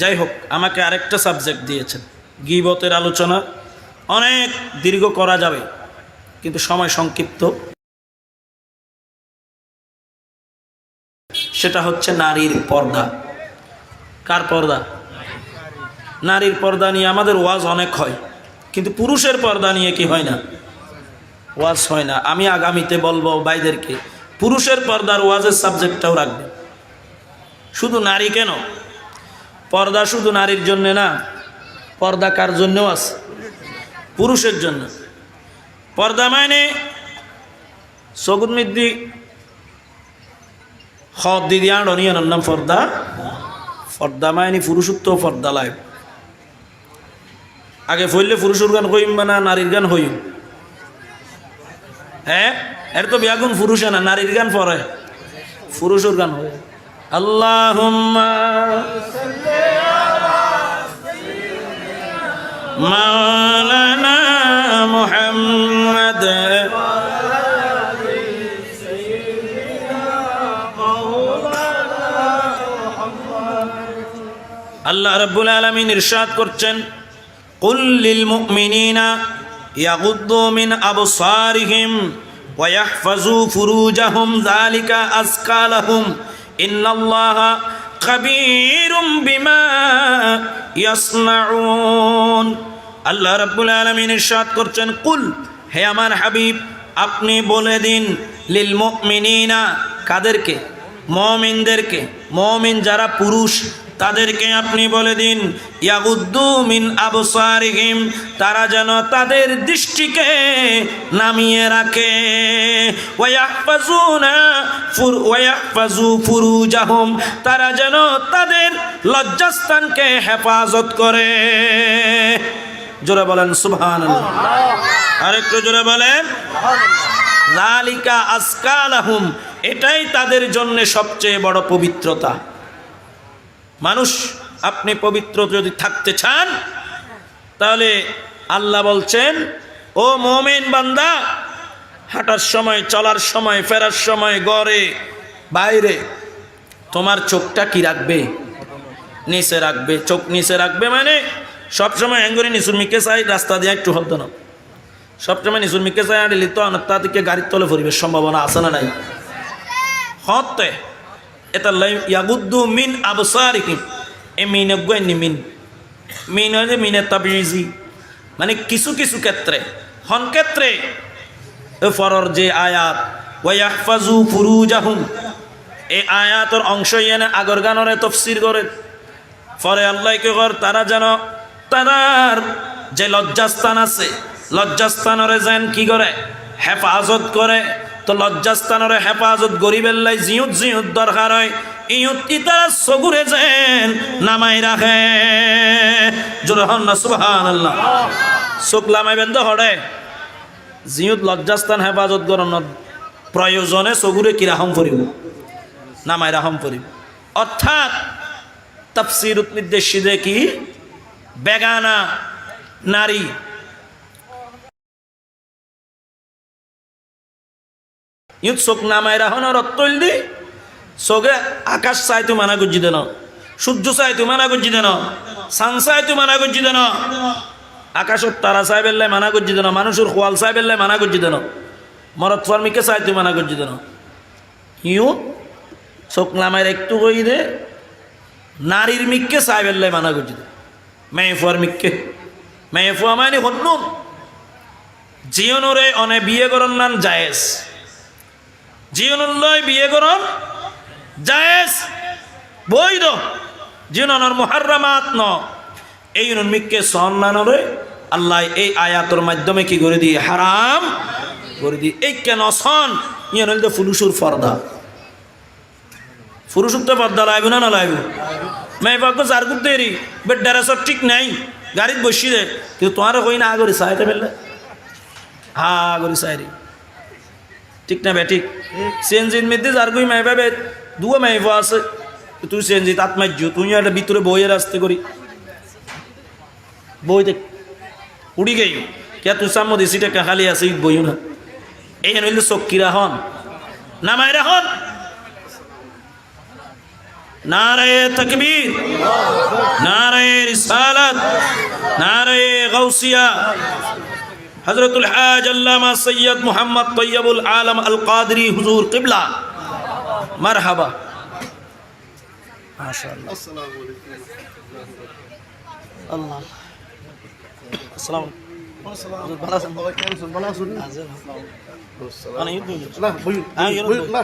যাই হোক, আমাকে আরেকটা সাবজেক্ট দিয়েছেন। গিবতের আলোচনা। অনেক দীর্ঘ করা যাবে, কিন্তু সময় সংক্ষিপ্ত। সেটা হচ্ছে নারীর পর্দা। কার পর্দা? নারীর পর্দা নিয়ে আমাদের ওয়াজ অনেক হয়, কিন্তু পুরুষের পর্দা নিয়ে কি হয় না? ওয়াজ হয় না। আমি আগামীতে বলব ভাইদেরকে, পুরুষের পর্দার ওয়াজের সাবজেক্টটাও রাখবে শুধু নারী কেন? পর্দা শুধু নারীর জন্যে না, পর্দা কার জন্যও আছে? পুরুষের জন্য। পর্দা মানে সগুদ মিদ্দি হদ দিদি আড়নিয়ানোর নাম পর্দা। পর্দা মায়নি পুরুষত্ব পর্দা লাইব আগে ফইলে পুরুষের গান হইম না নারীর গান হইম? হ্যাঁ? এর তো বিয়াগুন পুরুষে না, নারীর গান পরে। পুরুষের গান হয়। আল্লাহ মাওলানা মুহাম্মদ আল্লাহ রাব্বুল আলামিন ইরশাদ করছেন, কুল লিল মুমিনিনা ইয়াগুদ্দু মিন আবসারিহিম ওয়া ইয়াহফাজু ফুরুজাহুম, যালিকা আযকা লাহুম। ইন্নাল্লাহা খাবীরুম বিমা ইয়াসনাউন। আল্লাহ রাব্বুল আলামিন ইরশাদ করছেন, কুল, হে আমার হাবিব, আপনি বলে দিন, লিল মুমিনিনা কাদেরকে? মমিনদেরকে? মমিন যারা পুরুষ তাদেরকে আপনি বলে দিন, ইয়াগুদ্দু মিন আবসারিহিম, তারা যেন তাদের দৃষ্টিকে নামিয়ে রাখে। ফুরুজাহুম, তারা যেন তাদের লজ্জাস্থানকে হেফাজত করে। জোরে বলেন, সুবহানাল্লাহ। আরেকটু জোরে বলেন লালিকা আসকালাহুম এটাই তাদের জন্য সবচেয়ে বড় পবিত্রতা। মানুষ, আপনি পবিত্র যদি থাকতে চান, তাহলে আল্লাহ বলছেন, ও মোমেন বান্দা, হাঁটার সময়, চলার সময়, ফেরার সময়, গড়ে, বাইরে, তোমার চোখটা কি রাখবে? নিচে রাখবে, চোখ নিচে রাখবে মানে সবসময় অ্যাঙ্গুরি নিচুর মিকে চাই, রাস্তা দিয়ে একটু হতো না সবসময় নিচুর মিকে চাই আড়িলি তো তা থেকে গাড়ির তলে পরিবেশ সম্ভাবনা আছে না নাই? হতে। এটা মিন এ মিন মিন। মিন কিছু কিছু ক্ষেত্রে, হন ক্ষেত্রে ফরর যে আয়াত ওয়াহফাজু ফুরুজাহুম। এই আয়াতর অংশ ইয়েনে আগর গানরে তফসির করে। ফরে আল্লাহ কে কর তারা যেন তারার যে লজ্জাস্থান আছে, লজ্জাস্থানরে যেন কি করে? হেফাজত করে। তো লজ্জাস্থানরে হেফাজত গরিবের লাই জিউত জিউত দরকার হয়। ইউত কি তারা সগুরে যেন নামাই রাখে। জোরে হন না সুবহান আল্লাহ চোখ লামাইবেন তো হরে জিউত লজ্জাস্থান হেফাজত করন প্রয়োজনে চগুরে কিরাহম ফুরিব নামাই রাহম ফুরিব অর্থাৎ তফসির নির্দেশী কি? বেগানা নারী ইউত চোখ নামাই রাহন রত্তল দি। চোখে আকাশ চাই তুই মানা গুজি দেন। সূর্য চাই তুই মানা গুজি দেন। সান চাই তুই মানা গুজি দেন। আকাশত তারা চাই বেললে মানা গুজি দেন। মানুষের খোয়াল চাই বেললে মানা গুজি দেন। মরত ফার্মিকে চাই তুই মানা গুজি দেন। ইউ চোখ নামাই একটু কই দে। নারীর মিককে চাই বেললে মানা গুজি দে মেয়ে ফুয়ার মিককে। মেয়ে ফুয়া মানে হন্নুন জিয়নরে অনে বিয়ে করন নান জায়েজ। জিয়নুল্লয় বিয়ে করন। জায়েজ, বৈধ। জিয়নর মুহাররামাত ন। এই মিককে সন্নানরে আল্লাহ এই আয়াতর মাধ্যমে কি করে দিয়ে হারাম? করে দিয়ে এই কেন সন ইয়ে নইলে ফুলুসুর ফর্দা ফুরুসুর তো পর্দা লাগবে না না লাগবে মেয়ে পাক যার করতে এরি বেট ড্রেসর ঠিক নাই। গাড়িত বসি দে। কিন্তু তোমার কই না আগরি চাইতে পেলে হা, আগরি রে ঠিক না বে ঠিক সিএনজির মধ্যে যার কই মেয়ে পাবে দুয়া মেয়ে আছে তুই সিএনজি তাত মাইজ তুই একটা ভিতরে বইয়ের আসতে করি বই দেখ উড়ি গেই কে তুই সামো দিছিটা খালি আছে বইও না এই হইলে চক্কিরা হন নামাই রাখন নারায়ে তকবীর নারায়ে রিসালাত নারায়ে গাউসিয়া হজরতুল হাজ আল্লামা সৈয়দ মোহাম্মদ তৈয়বুল আলম আল কাদরি হুজুর কিবলা মারহাবা মাশাআল্লাহ আসসালামু আলাইকুম আল্লাহ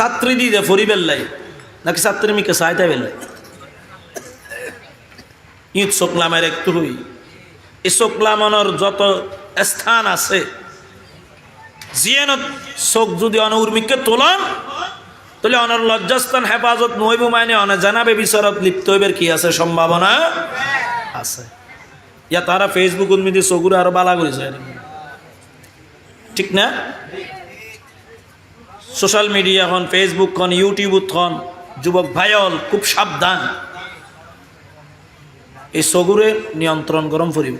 ছাত্রী দিদে ফরি বেল্লাই নাকি ছাত্রী মিকে সাইতে বেল্লাই ঈদ শুক্লামের একটু হই। এই শুক্লামনের যত স্থান আছে, জিয়ানত চোখ যদি অনউর্মিককে তোলন, তাহলে অনর লজ্জাস্থান হেফাজত নইব মানে অনে জানাবে বিচারত লিপ্ত হইবার কি আছে, সম্ভাবনা আছে। ইয়া তারা ফেসবুক উন্মিদি চকুরে আরও বালা করেছে। ঠিক না? সোশ্যাল মিডিয়া খন ফেসবুক খন ইউটিউব খন যুবক ভাইল খুব সাবধান। এই চকুরে নিয়ন্ত্রণ গরম ফুরিব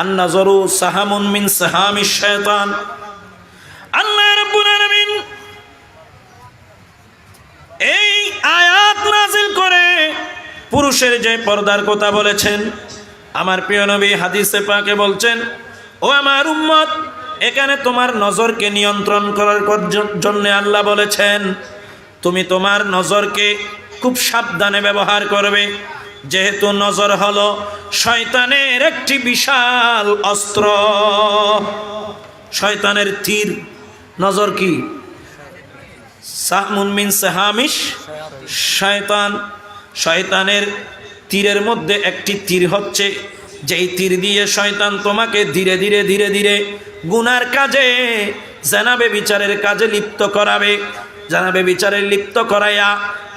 আন নাজরু সাহামুন মিন সাহামি শয়তান। এই আয়াত নাজিল করে পুরুষের যে পর্দার কথা বলেছেন, আমার প্রিয় নবী হাদিসে পাকে বলছেন, ও আমার উম্মত এখানে তোমার নজরকে নিয়ন্ত্রণ করার জন্য আল্লাহ বলেছেন, তুমি তোমার নজরকে খুব সাবধানে ব্যবহার করবে। যেহেতু নজর হলো শয়তানের একটি বিশাল অস্ত্র। শয়তানের তীর, নজর কি? সাহমুন মিন শয়তান। শয়তানের তীরের মধ্যে একটি তীর হচ্ছে যেই তীর দিয়ে শয়তান তোমাকে ধীরে ধীরে ধীরে ধীরে গুনার কাজে, জানাবে বিচারের কাজে লিপ্ত করাবে, জানাবে বিচারে লিপ্ত করাইয়া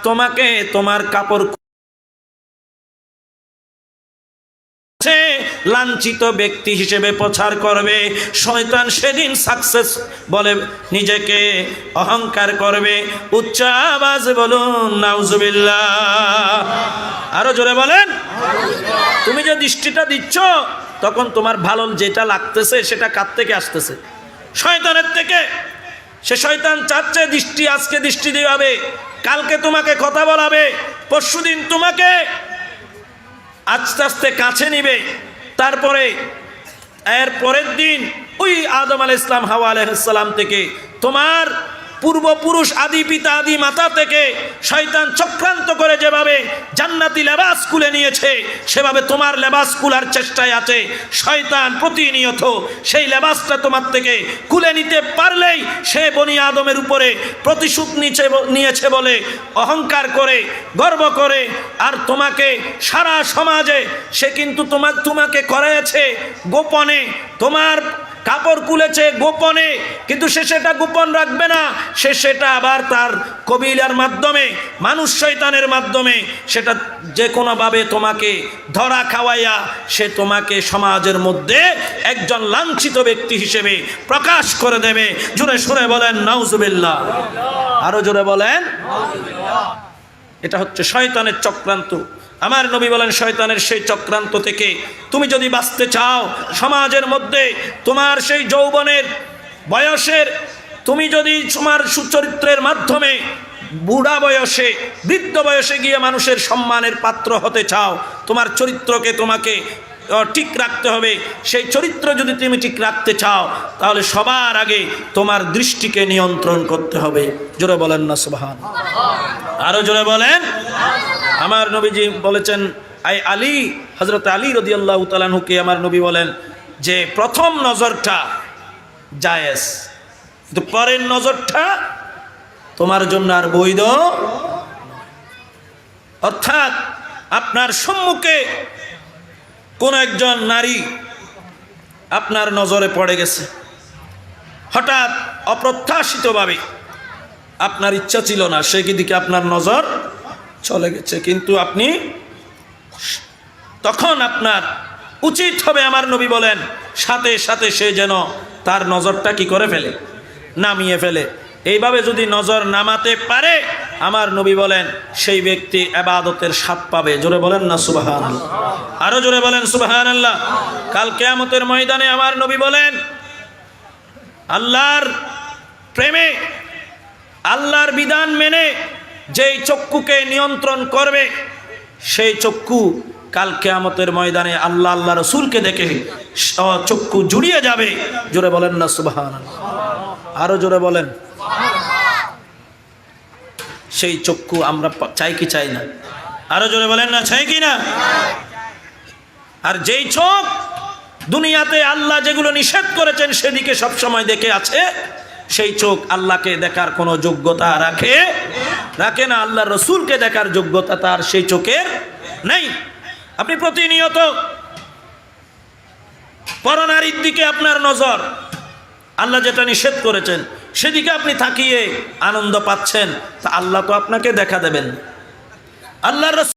তোমাকে তোমার কাপড় লাঞ্ছিত ব্যক্তি হিসেবে প্রচার করবে। শয়তান সেদিন সাকসেস বলে নিজেকে অহংকার করবে। উচ্চ আওয়াজ বলুন, নাউজুবিল্লাহ। আরও জোরে বলেন। তুমি যে দৃষ্টিটা দিচ্ছ, তখন তোমার ভালো যেটা লাগতেছে, সেটা কার থেকে আসতেছে? শয়তানের থেকে। সে শয়তান চাচ্ছে দৃষ্টি, আজকে দৃষ্টি দিবাবে কালকে তোমাকে কথা বলাবে, পরশুদিন তোমাকে আস্তে আস্তে কাছে নিবে। তারপরে এর পরের দিন ওই আদম আল ইসলাম হাওয়া আলহাম থেকে তোমার পূর্বপুরুষ আদি পিতা আদি মাতা থেকে শয়তান চক্রান্ত করে যেভাবে জান্নাতি লেবাস কুলে নিয়েছে, সেভাবে তোমার লেবাস কুলার চেষ্টায় আছে। শয়তান প্রতিনিয়ত সেই লেবাসটা তোমার থেকে কুলে নিতে পারলেই সে বনি আদমের উপরে প্রতিশোধ নিচে নিয়েছে বলে, অহংকার করে, গর্ব করে, আর তোমাকে সারা সমাজে সে কিন্তু তোমার তোমাকে করেছে গোপনে। তোমার কাপড় কুলেছে গোপনে, কিন্তু সে সেটা গোপন রাখবে না। সে সেটা আবার তার কবিলার মাধ্যমে, মানুষ শৈতানের মাধ্যমে, সেটা যে কোনোভাবে তোমাকে ধরা খাওয়াইয়া, সে তোমাকে সমাজের মধ্যে একজন লাঞ্ছিত ব্যক্তি হিসেবে প্রকাশ করে দেবে। জোরে সুরে বলেন, নাউজুবিল্লাহ। আরও জোরে বলেন, এটা হচ্ছে শয়তানের চক্রান্ত। আমার নবী বলেন, শয়তানের সেই চক্রান্ত থেকে তুমি যদি বাঁচতে চাও, সমাজের মধ্যে তোমার সেই যৌবনের বয়সের, তুমি যদি তোমার সুচরিত্রের মাধ্যমে বুড়া বয়সে, বৃদ্ধ বয়সে গিয়ে মানুষের সম্মানের পাত্র হতে চাও, তোমার চরিত্রকে তোমাকে ঠিক রাখতে হবে। সেই চরিত্র যদি তুমি ঠিক রাখতে চাও, তাহলে সবার আগে তোমার দৃষ্টিকে নিয়ন্ত্রণ করতে হবে। জোরে বলেন না সুবহান আরও জোরে বলেন। আমার নবীজি বলেছেন আই আলী হজরত আলী রদি আল্লাহ তালানহুকে আমার নবী বলেন যে, প্রথম নজরটা জায়েজ, কিন্তু পরের নজরটা তোমার জন্য আর বৈধ অর্থাৎ আপনার সম্মুখে কোন একজন নারী আপনার নজরে পড়ে গেছে। হঠাৎ অপ্রত্যাশিতভাবে আপনার ইচ্ছা ছিল না সেই দিকে আপনার নজর চলে গেছে, কিন্তু আপনি তখন আপনার উচিত হবে আমার নবী বলেন, সাথে সাথে সে যেন তার নজরটা কি করে ফেলে, নামিয়ে ফেলে। এইভাবে যদি নজর নামাতে পারে, আমার নবী বলেন, সেই ব্যক্তি আবাদতের স্বাদ পাবে। জোরে বলেন না সুবাহান আরও জোরে বলেন সুবাহান আল্লাহ কাল কেয়ামতের ময়দানে আমার নবী বলেন, আল্লাহর প্রেমে, আল্লাহর বিধান মেনে যেই চক্ষুকে নিয়ন্ত্রণ করবে, সেই চক্ষু কাল কেয়ামতের ময়দানে আল্লাহ আল্লাহ রসুলকে দেখে চক্ষু জুড়িয়ে যাবে। জোরে বলেন না সুবাহান আরও জোরে বলেন। সেই চক্ষু আমরা চাই কি চাই না? আরও জোরে বলেন না, চাই কি না? আর যেই চোখ দুনিয়াতে আল্লাহ যেগুলো নিষেধ করেছেন সেদিকে সবসময় দেখে আছে, সেই চোখ আল্লাহকে দেখার কোনো যোগ্যতা রাখে রাখে না আল্লাহ রসুলকে দেখার যোগ্যতা তার সেই চোখের নেই। আপনি প্রতিনিয়ত পরনারীর দিকে আপনার নজর। আল্লাহ যেটা নিষেধ করেছেন, সেদিকে আপনি থাকিয়ে আনন্দ পাচ্ছেন, তা আল্লাহ তো আপনাকে দেখা দেবেন। আল্লাহ